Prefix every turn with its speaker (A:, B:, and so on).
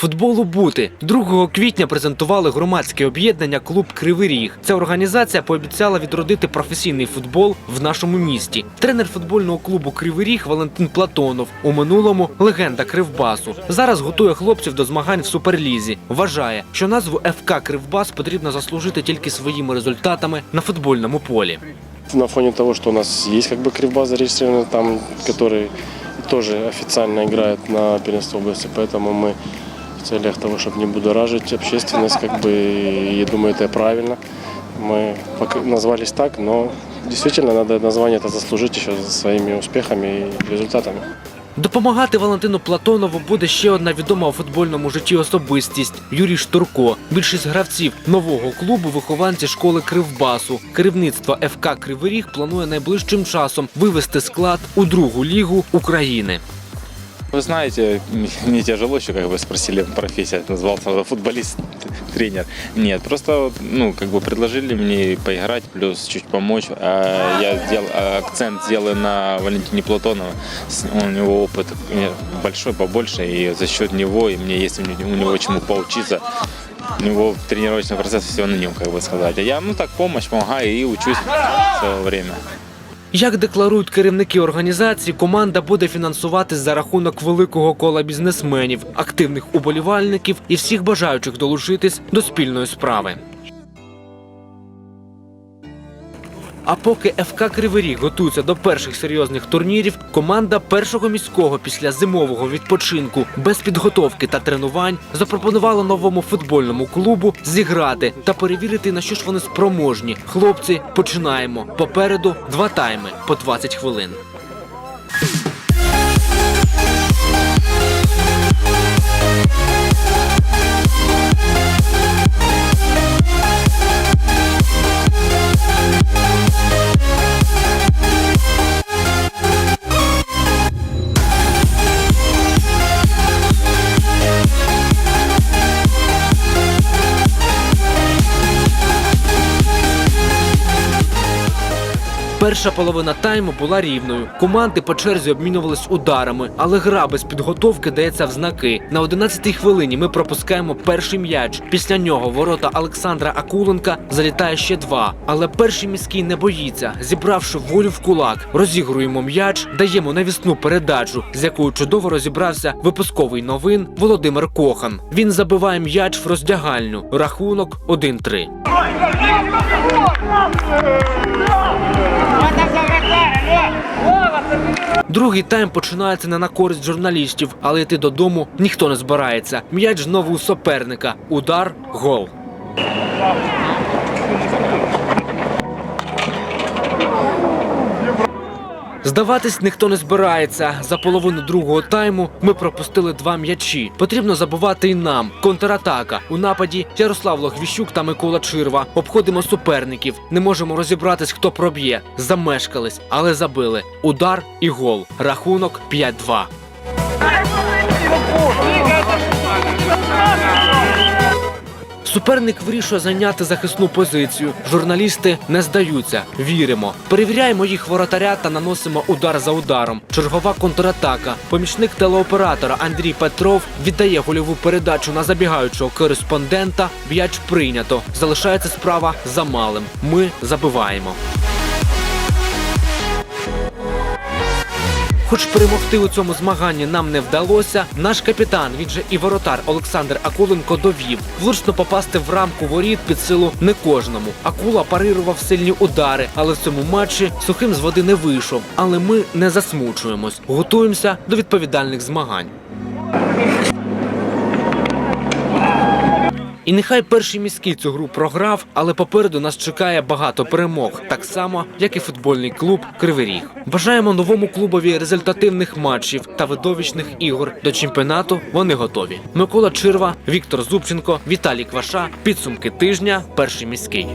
A: Футболу бути 2 квітня презентували громадське об'єднання Клуб Кривий Ріг. Ця організація пообіцяла відродити професійний футбол в нашому місті. Тренер футбольного клубу Кривий Ріг Валентин Платонов у минулому легенда Кривбасу. Зараз готує хлопців до змагань в суперлізі. Вважає, що назву ФК Кривбас потрібно заслужити тільки своїми результатами на футбольному полі.
B: На фоне того, что у нас есть как бы Кривбас зарегистрированный там, который тоже официально играет на первенство области, поэтому мы в целях того, чтобы не будоражить общественность, как бы, и я думаю, это правильно. Мы пока назвались так, но действительно надо название это заслужить еще своими успехами и результатами.
A: Допомагати Валентину Платонову буде ще одна відома у футбольному житті особистість Юрій Штурко. Більшість гравців нового клубу вихованці школи Кривбасу. Керівництво ФК Кривий Ріг планує найближчим часом вивести склад у другу лігу України.
C: Вы знаете, мне тяжело еще, как бы спросили, профессия назвался футболист, тренер. Нет, просто, ну, как бы предложили мне поиграть, плюс чуть помочь. А я сделал, акцент сделаю на Валентине Платонова. У него опыт э, большой, побольше, и за счет него, и мне есть у него, чему поучиться. У него тренировочный процесс все на нем, как бы сказать. А я, ну, так, помощь, помогаю и учусь в свое время.
A: Як декларують керівники організації, команда буде фінансуватись за рахунок великого кола бізнесменів, активних уболівальників і всіх бажаючих долучитись до спільної справи. А поки ФК Кривий Ріг готується до перших серйозних турнірів, команда першого міського після зимового відпочинку без підготовки та тренувань запропонувала новому футбольному клубу зіграти та перевірити на що ж вони спроможні. Хлопці, починаємо. Попереду два тайми по 20 хвилин. Перша половина тайму була рівною. Команди по черзі обмінювались ударами, але гра без підготовки дається в знаки. На 11-й хвилині ми пропускаємо перший м'яч. Після нього ворота Олександра Акуленка залітає ще два. Але перший міський не боїться. Зібравши волю в кулак, розігруємо м'яч, даємо навісну передачу, з якою чудово розібрався випусковий новин Володимир Кохан. Він забиває м'яч в роздягальню. Рахунок 1-3. Другий тайм починається не на користь журналістів, але йти додому ніхто не збирається. М'яч знову у суперника. Удар, гол. Здаватись ніхто не збирається. За половину другого тайму ми пропустили два м'ячі. Потрібно забувати і нам. Контратака. У нападі Ярослав Логвіщук та Микола Чирва. Обходимо суперників. Не можемо розібратись, хто проб'є. Замешкались, але забили. Удар і гол. Рахунок 5-2. Суперник вирішує зайняти захисну позицію. Журналісти не здаються. Віримо. Перевіряємо їх воротаря та наносимо удар за ударом. Чергова контратака. Помічник телеоператора Андрій Петров віддає гольову передачу на забігаючого кореспондента. М'яч прийнято. Залишається справа за малим. Ми забиваємо. Хоч перемогти у цьому змаганні нам не вдалося, наш капітан, він же і воротар Олександр Акуленко довів. Влучно попасти в рамку воріт під силу не кожному. Акула парирував сильні удари, але в цьому матчі сухим з води не вийшов. Але ми не засмучуємось, готуємося до відповідальних змагань. І нехай перший міський цю гру програв, але попереду нас чекає багато перемог, так само як і футбольний клуб Кривий Ріг. Бажаємо новому клубові результативних матчів та видовищних ігор до чемпіонату. Вони готові. Микола Чирва, Віктор Зубченко, Віталій Кваша. Підсумки тижня. Перший міський.